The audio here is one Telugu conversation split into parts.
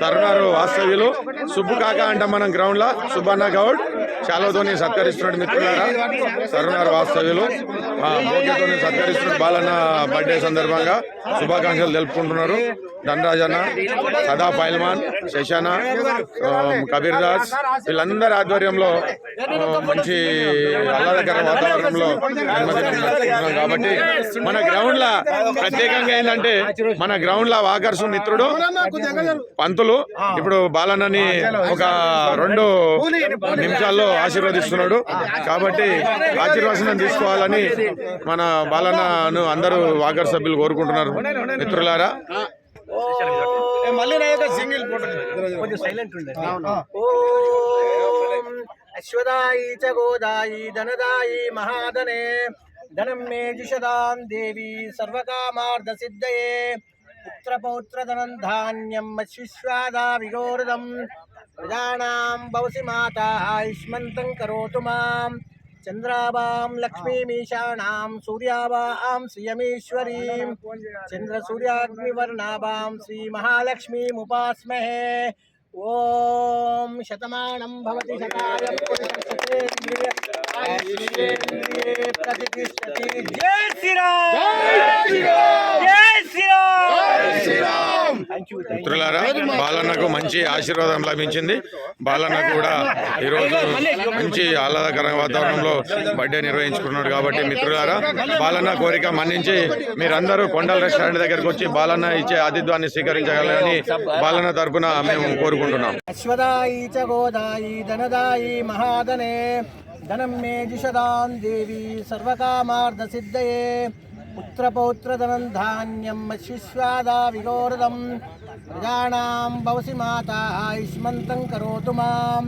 సర్వర్ వాస్తవ్యులు సుబ్బు కాక అంట మనం గ్రౌండ్లో సుబ్బన్న గౌడ్. చాలాతోని సత్కరిస్తున్నాడు మిత్రులారా. సర్వర్ వాస్తవ్యులు ఆ, సత్కరిస్తున్నాడు బాలన్న బర్త్డే సందర్భంగా. శుభాకాంక్షలు తెలుపుకుంటున్నారు. ధనరాజన్న సదా పైల్మాన్ శశాన కబీర్ దాస్ వీళ్ళందరి ఆధ్వర్యంలో మంచి ఆహ్లాదకర వాతావరణంలో కాబట్టి మన గ్రౌండ్ లా ప్రత్యేకంగా ఏంటంటే మన గ్రౌండ్ లా వాకర్సు మిత్రుడు పంతులు. ఇప్పుడు బాలన్నని ఒక రెండు నిమిషాల్లో ఆశీర్వదిస్తున్నాడు. కాబట్టి ఆశీర్వచనం తీసుకోవాలని మన బాలన్నను అందరూ వాకర్ సభ్యులు కోరుకుంటున్నారు. మిత్రులారా. మళ్ళీ నా యొక్క సింగిల్ కొంచెం సైలెంట్ ఉండే अश्वदायी च गोदायी, धनदायी महाधने, धनं मे जुषदां देवी सर्वकामार्धसिद्धये, पुत्रपौत्रधनं धान्यम् अश्विश्वादाविगोरदं प्रजानां भवसि माता आयुष्मन्तं करोतु माँ, चन्द्राभां लक्ष्मीमीशाणां सूर्याभां श्रियमीश्वरीं चन्द्रसूर्याग्निवर्णाभां श्रीमहालक्ष्मीमुपास्महे। ॐ शतमानं भवति शतायं प्रतिष्ठति जय श्रीराम। जय श्रीराम। जय श्रीराम। మిత్రులారా బాలన్నకు మంచి ఆశీర్వాదం లభించింది. బాలన్న కూడా ఈరోజు మంచి ఆహ్లాదకర వాతావరణంలో బర్త్డే నిర్వహించుకున్నాడు కాబట్టి మిత్రులారా బాలన్న కోరిక మన్నించి మీరందరూ కొండల రెస్టారెంట్ దగ్గరకు వచ్చి బాలన్న ఇచ్చే ఆతిథ్యాన్ని స్వీకరించగలని బాలన్న తరపున మేము కోరుకుంటున్నాం. అశ్వదాయి ధనదాయి మహాధనే ధనం మే జిషదాం దేవి సర్వకామార్థ సిద్ధయే. पुत्रपौत्रधनं धान्यं विगोरदं प्रजानां भवसि माता युष्मन्तं करोतु माँ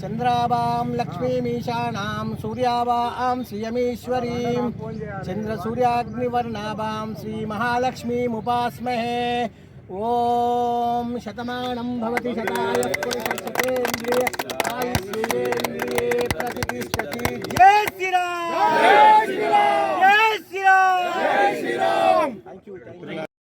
चन्द्रावां लक्ष्मीमीशाणां सूर्यावां श्रियमीश्वरीं चन्द्रसूर्याग्निवर्णावां श्रीमहालक्ष्मीमुपास्महे। ॐ शतमानं भवति शताय